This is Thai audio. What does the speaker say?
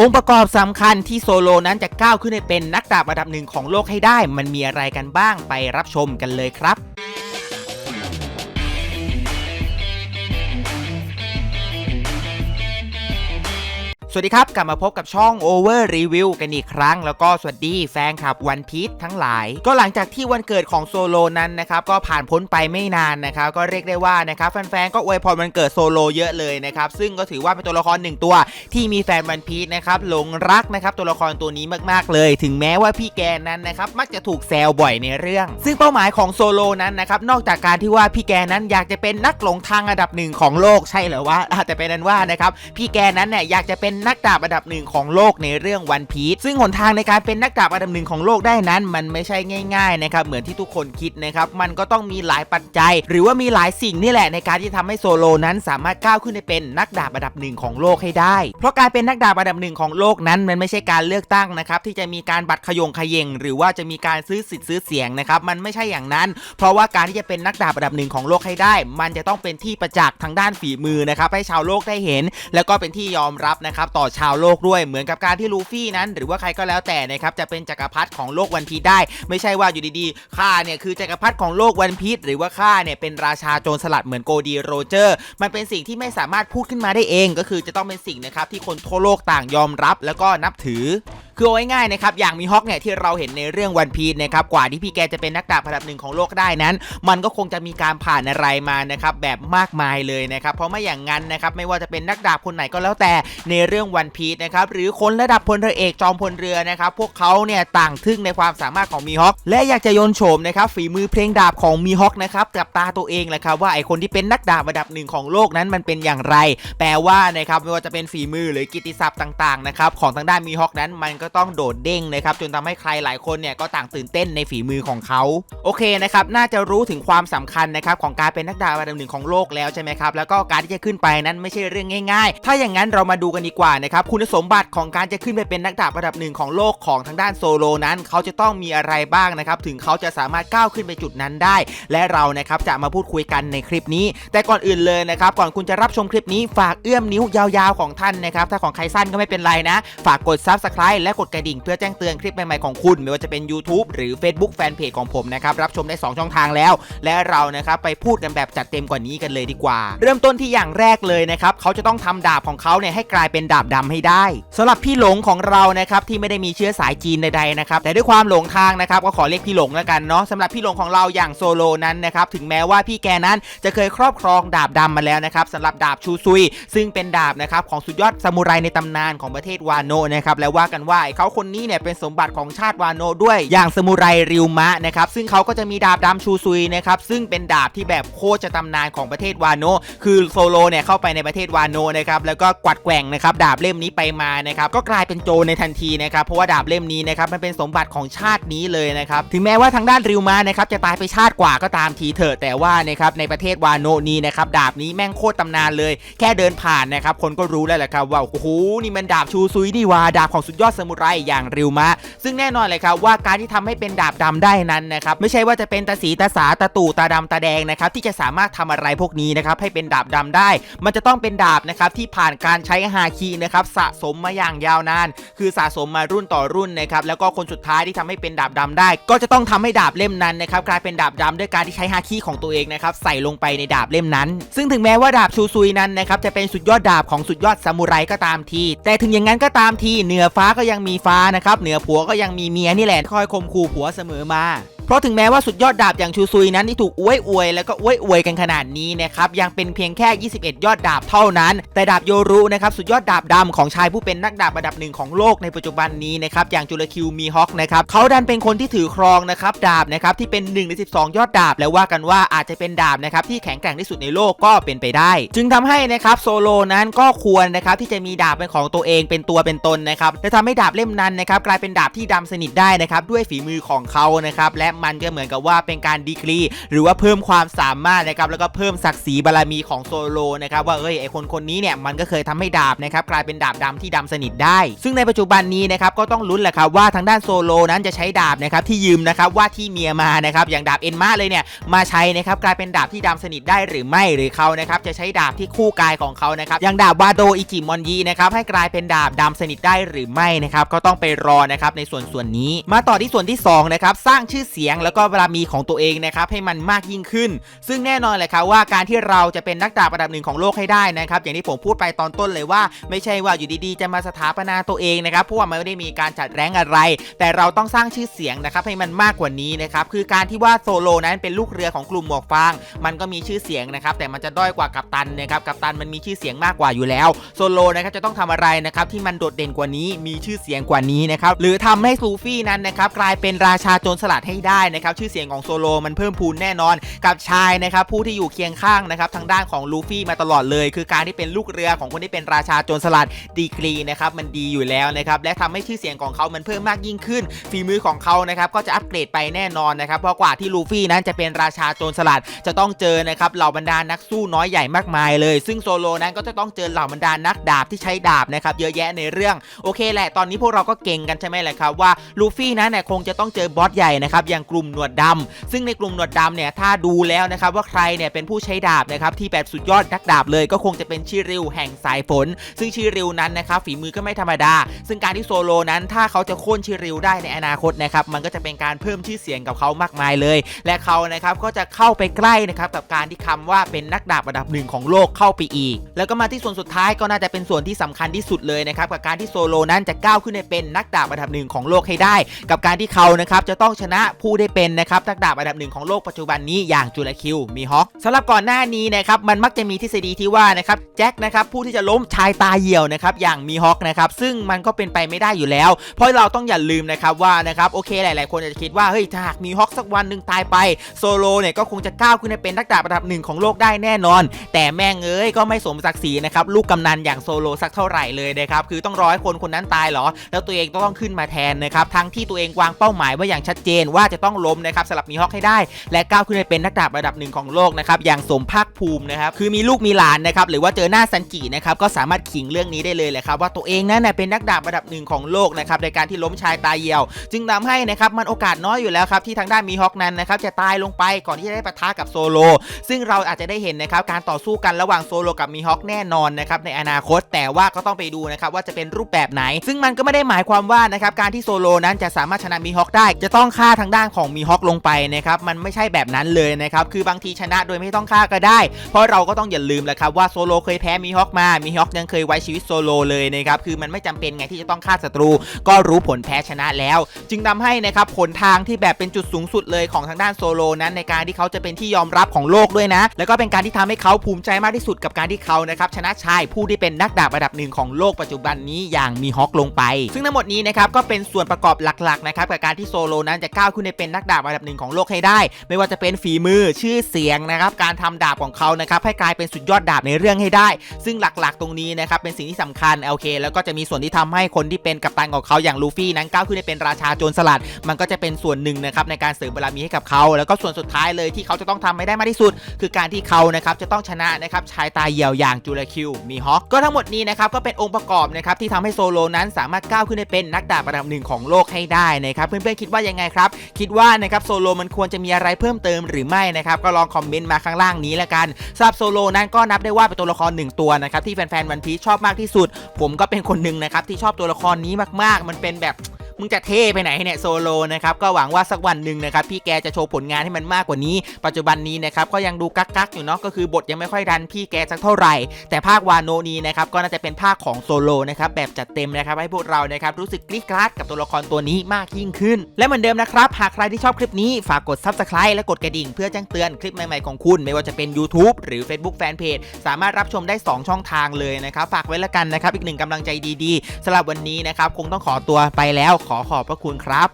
องค์ประกอบสำคัญที่โซโลนั้นจะก้าวขึ้นไปเป็นนักดาบระดับหนึ่งของโลกให้ได้ มันมีอะไรกันบ้างไปรับชมกันเลยครับ วัสดีครับ กลับมาพบกับช่อง Over Review กันอีกครั้ง แล้วก็สวัสดีแฟนคลับวันพี e ทั้งหลาย ก็หลังจากที่วันเกิดของโซโลนั้นนะครับ ก็ผ่านพ้นไปไม่นานนะครับ ก็เรียกได้ว่านะครับ แฟนๆ ก็อวยพรวันเกิดโซโลเยอะเลยนะครับ ซึ่งก็ถือว่าเป็นตัวละครหนึ่งตัว ที่มีแฟนวันพี e นะครับหลงรักนะครับตัวละครตัวนี้มากๆเลย ถึงแม้ว่าพี่แกนั้นนะครับมักจะถูกแซวบ่อยในเรื่อง ซึ่งเป้าหมายของโซโลนั้นนะครับนอกจากการที่ว่าพี่แกนั้นอยากจะเป็นนักหลงทางอันดับหนึ่งของโลกใช่หรอวะอะแต่เป็นนั้นว่านะครับพี่แกนั้นเนี่ยอยากจะเป็นนักดาบอันดับหนึ่งของโลกในเรื่องวันพีซซึ่งหนทางในการเป็นนักดาบอันดับหนึ่งของโลกได้นั้น มันไม่ใช่ง่ายๆนะครับเหมือนที่ทุกคนคิดนะครับมันก็ต้องมีหลายปัจจัย หรือว่ามีหลายสิ่งนี่แหละในการที่ทำให้โซโลนั้นสามารถก้าวขึ้นไปเป็นนักดาบอันดับหนึ่งของโลกให้ได้ เพราะการเป็นนักดาบอันดับหนึ่งของโลกนั้นมันไม่ใช่การเลือกตั้งนะครับที่จะมีการบัตรขยงขยงหรือว่าจะมีการซื้อสิทธิ์ซื้อเสียงนะครับมันไม่ใช่อย่างนั้น เพราะว่าการที่จะเป็นนักดาบอันดับหนึ่งของโลกให้ได้ มันจะต้องเป็นที่ประจักษ์ทางด้านฝีมือนะครับให้ชาวโลกได้เห็น แล้วก็เป็นที่ยอมรับนะครับต่อชาวโลกด้วย เหมือนกับการที่ลูฟี่นั้น หรือว่าใครก็แล้วแต่นะครับจะเป็นจักรพรรดิของโลกวันพีได้ ไม่ใช่ว่าอยู่ดีๆข้าเนี่ยคือจักรพรรดิของโลกวันพีหรือว่าข้าเนี่ยเป็นราชาโจรสลัดเหมือนโกดีโรเจอร์ มันเป็นสิ่งที่ไม่สามารถพูดขึ้นมาได้เอง ก็คือจะต้องเป็นสิ่งนะครับที่คนทั่วโลกต่างยอมรับ แล้วก็นับถือ คือเอาง่ายๆนะครับอย่างมีฮอกเนี่ยที่เราเห็นในเรื่องวันพี e นะครับกว่าที่พี่แกจะเป็นนักดาบระดับหนึ่งของโลกได้นั้น มันก็คงจะมีการผ่านอะไรมานะครับแบบมากมายเลยนะครับเพราะไม่อย่างนั้นนะครับไม่ว่าจะเป็นนักดาบคนไหนก็แล้วแต่ในเรื่องวันพี e นะครับหรือคนระดับพลเรือเอกจอมพลเรือนะครับพวกเขาเนี่ยต่างทึ่งในความสามารถของมีฮอกและอยากจะโยนโฉมนะครับฝีมือเพลงดาบของมีฮอกนะครับกับตาตัวเองแหละครับว่าไอคนที่เป็นนักดาบระดับหนึ่งของโลกนั้นมันเป็นอย่างไร แปลว่านะครับไม่ว่าจะเป็นฝีมือหรือกิตติศัพท์ต่างๆนะครับของทางด้านมีฮอกนั้นมันก็ต้องโดดเด้งนะครับจนทำให้ใครหลายคนเนี่ยก็ต่างตื่นเต้นในฝีมือของเขาโอเคนะครับน่าจะรู้ถึงความสำคัญนะครับของการเป็นนักดาบระดับหนึ่งของโลกแล้วใช่ไหมครับแล้วก็การที่จะขึ้นไปนั้นไม่ใช่เรื่องง่ายๆ ถ้าอย่างนั้นเรามาดูกันดีกว่านะครับคุณสมบัติของการจะขึ้นไปเป็นนักดาบระดับหนึ่งของโลกของทางด้านโซโลนั้น เขาจะต้องมีอะไรบ้างนะครับถึงเขาจะสามารถก้าวขึ้นไปจุดนั้นได้ และเรานะครับจะมาพูดคุยกันในคลิปนี้ แต่ก่อนอื่นเลยนะครับก่อนคุณจะรับชมคลิปนี้ฝากเอื้อมนิ้วยาวๆของท่านนะครับถ้าของใครสั้นก็ไม่เป็นไรนะ ฝากกด Subscribe และกดกระดิ่งเพื่อแจ้งเตือนคลิปใหม่ๆของคุณ ไม่ว่าจะเป็น YouTube หรือ Facebook Fanpage ของผมนะครับรับชมได้ 2 ช่องทางแล้ว และเรานะครับไปพูดกันแบบจัดเต็มกว่านี้กันเลยดีกว่า เริ่มต้นที่อย่างแรกเลยนะครับเขาจะต้องทำดาบของเขาเนี่ยให้กลายเป็นดาบดำให้ได้สำหรับพี่หลงของเรานะครับที่ไม่ได้มีเชื้อสายจีนใดๆนะครับแต่ด้วยความหลงทางนะครับก็ขอเรียกพี่หลงแล้วกันเนาะสำหรับพี่หลงของเราอย่างโซโลนั้นนะครับถึงแม้ว่าพี่แกนั้นจะเคยครอบครองดาบดำมาแล้วนะครับสำหรับดาบชูซุย ซึ่งเป็นดาบนะครับของสุดยอดซามูไรในตำนานของประเทศวาโนนะครับและว่ากันว่าเขาคนนี้เนี่ยเป็นสมบัติของชาติวานโนด้วย อย่างซามูไรริวมะนะครับซึ่งเขาก็จะมีดาบดำชูซุยนะครับซึ่งเป็นดาบที่แบบโคตรจะตำนานของประเทศวานโนคือโซโลเนี่ยเข้าไปในประเทศวานโนนะครับแล้วก็กวัดแกว่งนะครับดาบเล่มนี้ไปมานะครับก็กลายเป็นโจรในทันทีนะครับเพราะว่าดาบเล่มนี้นะครับมันเป็นสมบัติของชาตินี้เลยนะครับถึงแม้ว่าทางด้านริวมะนะครับจะตายไปชาติกว่าก็ตามทีเถอะแต่ว่านะครับในประเทศวานโนนี้นะครับดาบนี้แม่งโคตรตำนานเลย แค่เดินผ่านนะครับคนก็รู้แล้วแหละครับว่าโอ้โหนี่มันดาบชูซุยดีว่าดาบของสุดยอดซามูไรอย่างริวมะ ซึ่งแน่นอนเลยครับว่าการที่ทำให้เป็นดาบดำได้นั้นนะครับไม่ใช่ว่าจะเป็นตาสีตาสาตาตู่ตาดำตาแดงนะครับที่จะสามารถทำอะไรพวกนี้นะครับให้เป็นดาบดำได้ มันจะต้องเป็นดาบนะครับที่ผ่านการใช้ฮาคีนะครับสะสมมาอย่างยาวนาน คือสะสมมารุ่นต่อรุ่นนะครับแล้วก็คนสุดท้ายที่ทำให้เป็นดาบดำได้ ก็จะต้องทำให้ดาบเล่มนั้นนะครับกลายเป็นดาบดำด้วยการที่ใช้ฮาคีของตัวเองนะครับใส่ลงไปในดาบเล่มนั้น ซึ่งถึงแม้ว่าดาบชูซุยนั้นนะครับจะเป็นสุดยอดดาบของสุดยอดซามูไรก็ตามที แต่ถึงอย่างนั้นก็ตามทีเหนือฟ้าก็ยังังมีฟ้านะครับเหนือผัวก็ยังมีเมียนี่แหละคอยข่มขู่ผัวเสมอมา เพราะถึงแม้ว่าสุดยอดดาบอย่างชูซุยนั้นที่ถูกอวยอวยแล้วก็อวยอวยกันขนาดนี้นะครับยังเป็นเพียงแค่ 21 ยอดดาบเท่านั้น แต่ดาบโยรุนะครับสุดยอดดาบดำของชายผู้เป็นนักดาบระดับหนึ่งของโลกในปัจจุบันนี้นะครับอย่างจุลคิวมีฮอกนะครับเขาดันเป็นคนที่ถือครองนะครับดาบนะครับที่เป็น1ใน12 ยอดดาบ แล้วว่ากันว่าอาจจะเป็นดาบนะครับที่แข็งแกร่งที่สุดในโลกก็เป็นไปได้ จึงทำให้นะครับโซโลนั้นก็ควรนะครับที่จะมีดาบเป็นของตัวเองเป็นตัวเป็นตนนะครับและทำให้ดาบเล่มนั้นนะครับกลายเป็นดาบที่ดำสนิทได้นะครับด้วยฝีมือของเขานะครับและมันก็เหมือนกับว่าเป็นการดีกรี หรือว่าเพิ่มความสามารถนะครับแล้วก็เพิ่มศักดิ์ศรีบารมีของโซโลนะครับว่าเอ้ยไอคนคนนี้เนี่ยมันก็เคยทำให้ดาบนะครับกลายเป็นดาบดำที่ดำสนิทได้ ซึ่งในปัจจุบันนี้นะครับก็ต้องลุ้นแหละครับว่าทางด้านโซโลนั้นจะใช้ดาบนะครับที่ยืมนะครับว่าที่เมียมานะครับอย่างดาบเอ็นมาเลยเนี่ยมาใช้นะครับกลายเป็นดาบที่ดำสนิทได้หรือไม่หรือเขานะครับจะใช้ดาบที่คู่กายของเขานะครับอย่างดาบวาโดอิจิมอนยีนะครับให้กลายเป็นดาบดำสนิทได้หรือไม่นะครับก็ต้องไปรอนะครับในส่วนส่วนนี้ มาต่อที่ส่วนที่สองนะครับสร้างชื่อเสียงแล้วก็เวลามีของตัวเองนะครับให้มันมากยิ่งขึ้น ซึ่งแน่นอนแหละครับว่าการที่เราจะเป็นนักดาบระดับหนึ่งของโลกให้ได้นะครับอย่างที่ผมพูดไปตอนต้นเลยว่า ไม่ใช่ว่าอยู่ดีๆ จะมาสถาปนาตัวเองนะครับเพราะว่ามันไม่ได้มีการจัดแรงอะไร แต่เราต้องสร้างชื่อเสียงนะครับให้มันมากกว่านี้นะครับคือการที่ว่าโซโลนั้นเป็นลูกเรือของกลุ่มหมวกฟาง มันก็มีชื่อเสียงนะครับแต่มันจะด้อยกว่ากัปตันนะครับกัปตันมันมีชื่อเสียงมากกว่าอยู่แล้วโซโลนะครับจะต้องทำอะไรนะครับที่มันโดดเด่นกว่านี้มีชื่อเสียงกว่านี้นะครับหรือทำให้ซูฟี่นั้นนะครับกลายเป็นราชาโจรสลัดให้ได้นะครับชื่อเสียงของโซโลมันเพิ่มพูนแน่นอนกับชายนะครับผู้ที่อยู่เคียงข้างนะครับทางด้านของลูฟี่มาตลอดเลย คือการที่เป็นลูกเรือของคนที่เป็นราชาโจรสลัดดีกรีนะครับมันดีอยู่แล้วนะครับและทำให้ชื่อเสียงของเขามันเพิ่มมากยิ่งขึ้น ฝีมือของเขานะครับก็จะอัปเกรดไปแน่นอนนะครับเพราะกว่าที่ลูฟี่นั้นจะเป็นราชาโจรสลัดจะต้องเจอนะครับเหล่าบรรดานักสู้น้อยใหญ่มากมายเลย ซึ่งโซโลนั้นก็จะต้องเจอเหล่าบรรดานักดาบที่ใช้ดาบนะครับเยอะแยะในเรื่องโอเคแหละตอนนี้พวกเราก็เก่งกันใช่ไหมแหละครับว่าลูฟี่นั้นเนี่ยคงจะต้องเจอบอสใหญ่นะครับอย่างกลุ่มหนวดดำซึ่งในกลุ่มหนวดดำเนี่ยถ้าดูแล้วนะครับว่าใครเนี่ยเป็นผู้ใช้ดาบนะครับที่แบบสุดยอดนักดาบเลยก็คงจะเป็นชิริวแห่งสายฝน ซึ่งชิริวนั้นนะครับฝีมือก็ไม่ธรรมดา ซึ่งการที่โซโลนั้นถ้าเขาจะโค่นชิริวได้ในอนาคตนะครับมันก็จะเป็นการเพิ่มชื่อเสียงกับเขามากมายเลย และเขานะครับก็จะเข้าไปใกล้นะครับกับการที่คำว่าเป็นนักดาบระดับหนึ่งของโลกเข้าไปอีก แล้วก็มาที่ส่วนสุดท้ายก็น่าจะเป็นส่วนที่สำคัญที่สุดเลยนะครับกับการที่โซโลนั้นจะก้าวขึ้นไปเป็นนักดาบระดับหนึ่งของโลกให้ได้ กับการที่เขานะครับจะต้องชนะผได้เป็นนะครับนักดาบระดับหนึ่งของโลกปัจจุบันนี้อย่างจูเลคิวมีฮอคสำหรับก่อนหน้านี้นะครับมันมักจะมีทฤษฎีที่ว่านะครับแจ็คนะครับผู้ที่จะล้มชายตาเหี่ยวนะครับอย่างมีฮอคนะครับซึ่งมันก็เป็นไปไม่ได้อยู่แล้ว เพราะเราต้องอย่าลืมนะครับว่านะครับโอเคหลาย ๆ คนอาจจะคิดว่าเฮ้ยถ้าหากมีฮอคสักวันหนึ่งตายไปโซโลเนี่ยก็คงจะก้าวขึ้นไปเป็นนักดาบระดับหนึ่งของโลกได้แน่นอน แต่แม่งเอ้ยก็ไม่สมศักดิ์ศรีนะครับลูกกำนันอย่างโซโลสักเท่าไหร่เลยนะครับคือต้องรอให้คนคนนั้นตายหรอ แล้วตัวเองต้องขึ้นมาแทนนะครับทั้งที่ตัวเองวางเป้าหมายไว้อย่างชัดเจนว่าจะต้องล้มนะครับสลับมีฮอคให้ได้ และก้าวขึ้นไปเป็นนักดาบระดับหนึ่งของโลกนะครับอย่างสมภาคภูมินะครับคือมีลูกมีหลานนะครับหรือว่าเจอหน้าซันจินะครับก็สามารถขิงเรื่องนี้ได้เลยแหละครับว่าตัวเองนั้นเป็นนักดาบระดับหนึ่งของโลกนะครับในการที่ล้มชายตายเหี่ยว จึงทำให้นะครับมันโอกาสน้อยอยู่แล้วครับที่ทางด้านมีฮอคนั้นนะครับจะตายลงไปก่อนที่จะได้ปะทะกับโซโล ซึ่งเราอาจจะได้เห็นนะครับการต่อสู้กันระหว่างโซโลกับมีฮอคแน่นอนนะครับในอนาคตแต่ว่าก็ต้องไปดูนะครับว่าจะเป็นรูปแบบไหน ซึ่งมันก็ไม่ได้หมายความว่านะครับการที่โซโลนั้นจะสามารถชนะมีฮอคได้ จะต้องฆ่าทางด้านของมีฮอคลงไปนะครับมันไม่ใช่แบบนั้นเลยนะครับคือบางทีชนะโดยไม่ต้องฆ่าก็ได้ เพราะเราก็ต้องอย่าลืมแหละครับว่าโซโลเคยแพ้มีฮอคมามีฮอคยังเคยไว้ชีวิตโซโลเลยนะครับคือมันไม่จำเป็นไงที่จะต้องฆ่าศัตรู ก็รู้ผลแพ้ชนะแล้ว จึงทำให้นะครับผลทางที่แบบเป็นจุดสูงสุดเลยของทางด้านโซโลนั้นในการที่เขาจะเป็นที่ยอมรับของโลกด้วยนะ แล้วก็เป็นการที่ทำให้เขาภูมิใจมากที่สุดกับการที่เขานะครับชนะชายผู้ที่เป็นนักดาบระดับหนึ่งของโลกปัจจุบันนี้อย่างมีฮอคลงไป ซึ่งทั้งหมดนี้นะครับก็เป็นส่วนประกอบหลักๆนะครับกับการที่โซโลนั้นจะก้าวขึ้นไปเป็นนักดาบระดับหนึ่งของโลกให้ได้ ไม่ว่าจะเป็นฝีมือชื่อเสียงนะครับการทำดาบของเขานะครับให้กลายเป็นสุดยอดดาบในเรื่องให้ได้ ซึ่งหลักๆ ตรงนี้นะครับเป็นสิ่งที่สำคัญโอเค แล้วก็จะมีส่วนที่ทำให้คนที่เป็นกัปตันของเขาอย่างลูฟี่นั้นก้าวขึ้นไปเป็นราชาโจรสลัด มันก็จะเป็นส่วนหนึ่งนะครับในการเสริมบารมีให้กับเขา แล้วก็ส่วนสุดท้ายเลยที่เขาจะต้องทำให้ได้มากที่สุด คือการที่เขานะครับจะต้องชนะนะครับชายตาเหี่ยวอย่างจูเลคิวมีฮอคก็ทั้งหมดนี้นะครับก็เป็นองค์ประกอบนะครับที่ทำให้โซโลนั้นสามารถก้าวขึ้นไปเป็นนักดาบระดับหนึ่งของโลกให้ได้นะครับเพื่อนๆคิดว่ายังไงครับคิดว่านะครับโซโลมันควรจะมีอะไรเพิ่มเติมหรือไม่นะครับก็ลองคอมเมนต์มาข้างล่างนี้ละกันสำหรับโซโลนั้นก็นับได้ว่าเป็นตัวละครหนึ่งตัวนะครับที่แฟนๆวันพีชชอบมากที่สุด ผมก็เป็นคนหนึ่งนะครับที่ชอบตัวละครนี้มากๆ มันเป็นแบบ มึงจะเท่ไปไหนเนี่ยโซโลนะครับก็หวังว่าสักวันหนึ่งนะครับพี่แกจะโชว์ผลงานให้มันมากกว่านี้ ปัจจุบันนี้นะครับก็ยังดูกักกักๆอยู่เนาะก็คือบทยังไม่ค่อยดันพี่แกสักเท่าไหร่ แต่ภาควาโนนี้นะครับก็น่าจะเป็นภาคของโซโลนะครับแบบจัดเต็มนะครับให้พวกเรานะครับรู้สึกกรี๊ดกราดกับตัวละครตัวนี้มากยิ่งขึ้น และเหมือนเดิมนะครับหากใครที่ชอบคลิปนี้ฝากกด subscribe และกดกระดิ่งเพื่อแจ้งเตือนคลิปใหม่ๆของคุณ ไม่ว่าจะเป็น YouTube หรือ Facebook Fanpage สามารถรับชมได้ 2 ช่องทางเลยนะครับฝากไว้ละกันนะครับอีกหนึ่งกำลังใจดีๆสำหรับวันนี้นะครับคงต้องขอตัวไปแล้วขอขอบพระคุณครับ